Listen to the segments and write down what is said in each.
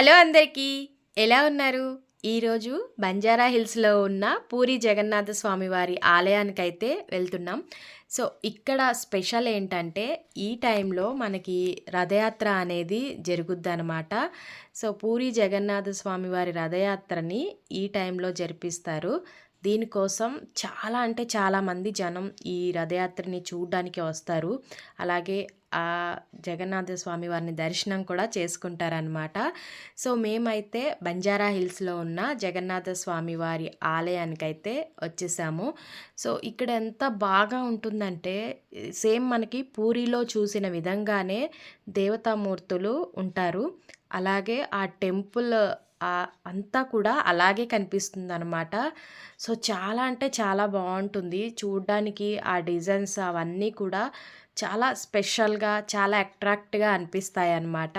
Hello అందరికీ. ఎలా ఉన్నారు? ఈరోజు బంజారా హిల్స్లో ఉన్న పూరి జగన్నాథ స్వామి వారి ఆలయానికైతే వెళ్తున్నాం. సో ఇక్కడ స్పెషల్ ఏంటంటే ఈ టైంలో మనకి రథయాత్ర అనేది జరుగుద్ది అనమాట సో పూరి జగన్నాథ స్వామి వారి రథయాత్రని ఈ టైంలో జరిపిస్తారు. దీనికోసం చాలా అంటే చాలామంది జనం ఈ రథయాత్రని చూడడానికి వస్తారు. అలాగే ఆ జగన్నాథ స్వామి వారిని దర్శనం కూడా చేసుకుంటారనమాట సో మేమైతే బంజారా హిల్స్లో ఉన్న జగన్నాథ స్వామి వారి ఆలయానికైతే వచ్చేసాము. సో ఇక్కడ ఎంత బాగా ఉంటుందంటే సేమ్ మనకి పూరిలో చూసిన విధంగానే దేవతామూర్తులు ఉంటారు. అలాగే ఆ టెంపుల్ అంతా కూడా అలాగే కనిపిస్తుంది అనమాట సో చాలా అంటే చాలా బాగుంటుంది చూడ్డానికి ఆ డిజైన్స్ అవన్నీ కూడా చాలా స్పెషల్గా చాలా అట్రాక్ట్గా అనిపిస్తాయి అన్నమాట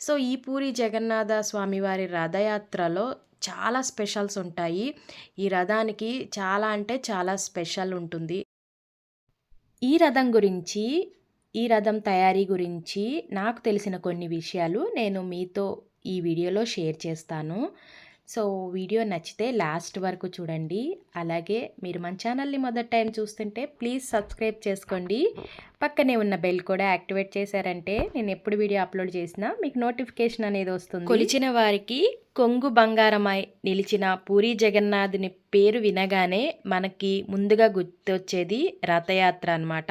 సో ఈ పూరి జగన్నాథ స్వామివారి రథయాత్రలో చాలా స్పెషల్స్ ఉంటాయి. ఈ రథానికి చాలా అంటే చాలా స్పెషల్ ఉంటుంది. ఈ రథం గురించి ఈ రథం తయారీ గురించి నాకు తెలిసిన కొన్ని విషయాలు నేను మీతో ఈ వీడియోలో షేర్ చేస్తాను. సో వీడియో నచ్చితే లాస్ట్ వరకు చూడండి. అలాగే మీరు మన ఛానల్ని మొదటి టైం చూస్తుంటే ప్లీజ్ సబ్స్క్రైబ్ చేసుకోండి. పక్కనే ఉన్న బెల్ కూడా యాక్టివేట్ చేశారంటే నేను ఎప్పుడు వీడియో అప్లోడ్ చేసినా మీకు నోటిఫికేషన్ అనేది వస్తుంది. కొలిచిన వారికి కొంగు బంగారమై నిలిచిన పూరి జగన్నాథుని పేరు వినగానే మనకి ముందుగా గుర్తొచ్చేది రథయాత్ర అనమాట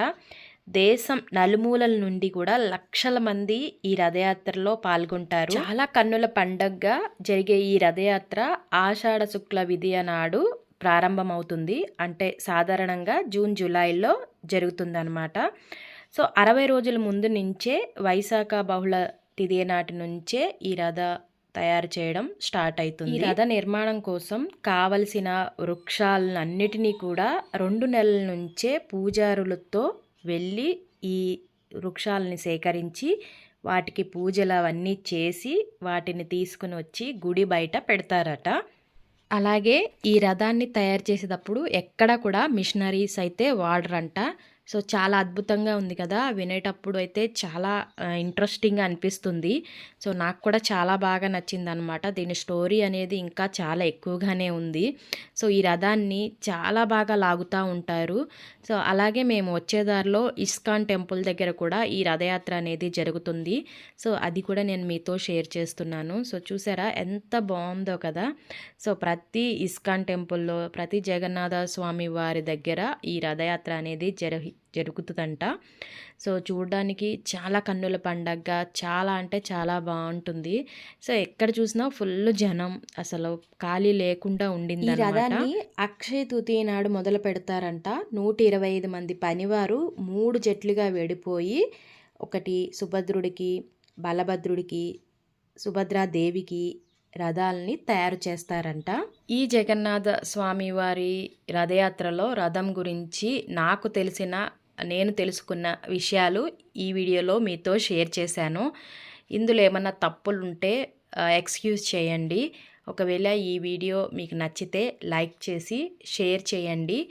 దేశం నలుమూలల నుండి కూడా లక్షల మంది ఈ రథయాత్రలో పాల్గొంటారు. చాలా కన్నుల పండగగా జరిగే ఈ రథయాత్ర ఆషాఢ శుక్ల విధియ నాడు ప్రారంభమవుతుంది. అంటే సాధారణంగా జూన్ జూలైలో జరుగుతుందన్నమాట. సో అరవై రోజుల ముందు నుంచే వైశాఖ బహుళ తిథి నాటి నుంచే ఈ రథ తయారు చేయడం స్టార్ట్ అవుతుంది. ఈ రథ నిర్మాణం కోసం కావలసిన వృక్షాలన్నిటినీ కూడా రెండు నెలల నుంచే పూజారులతో వెళ్ళి ఈ వృక్షాలని సేకరించి వాటికి పూజలు అవన్నీ చేసి వాటిని తీసుకుని వచ్చి గుడి బయట పెడతారట. అలాగే ఈ రథాన్ని తయారు చేసేటప్పుడు ఎక్కడ కూడా మిషనరీస్ అయితే వాడరంట. సో చాలా అద్భుతంగా ఉంది కదా! వినేటప్పుడు అయితే చాలా ఇంట్రెస్టింగ్గా అనిపిస్తుంది. సో నాకు కూడా చాలా బాగా నచ్చింది అనమాట దీని స్టోరీ అనేది ఇంకా చాలా ఎక్కువగానే ఉంది. సో ఈ రథాన్ని చాలా బాగా లాగుతూ ఉంటారు. సో అలాగే మేము వచ్చేదారిలో ఇస్కాన్ టెంపుల్ దగ్గర కూడా ఈ రథయాత్ర అనేది జరుగుతుంది. సో అది కూడా నేను మీతో షేర్ చేస్తున్నాను. సో చూసారా? ఎంత బాగుందో కదా! సో ప్రతి ఇస్కాన్ టెంపుల్లో ప్రతి జగన్నాథ స్వామి వారి దగ్గర ఈ రథయాత్ర అనేది జరిగి జరుగుతుందంట. సో చూడడానికి చాలా కన్నుల పండగగా చాలా అంటే చాలా బాగుంటుంది. సో ఎక్కడ చూసినా ఫుల్ జనం అసలు ఖాళీ లేకుండా ఉండింది రథాన్ని అక్షయ తృతీయ నాడు మొదలు పెడతారంట. నూట ఇరవై ఐదు మంది పనివారు మూడు జట్లుగా విడిపోయి ఒకటి సుభద్రుడికి బలభద్రుడికి సుభద్రాదేవికి రథాలని తయారు చేస్తారంట. ఈ జగన్నాథ స్వామి వారి రథయాత్రలో రథం గురించి నాకు తెలిసిన నేను తెలుసుకున్న విషయాలు ఈ వీడియోలో మీతో షేర్ చేశాను. ఇందులో ఏమన్నా తప్పులు ఉంటే ఎక్స్క్యూజ్ చేయండి. ఒకవేళ ఈ వీడియో మీకు నచ్చితే లైక్ చేసి షేర్ చేయండి.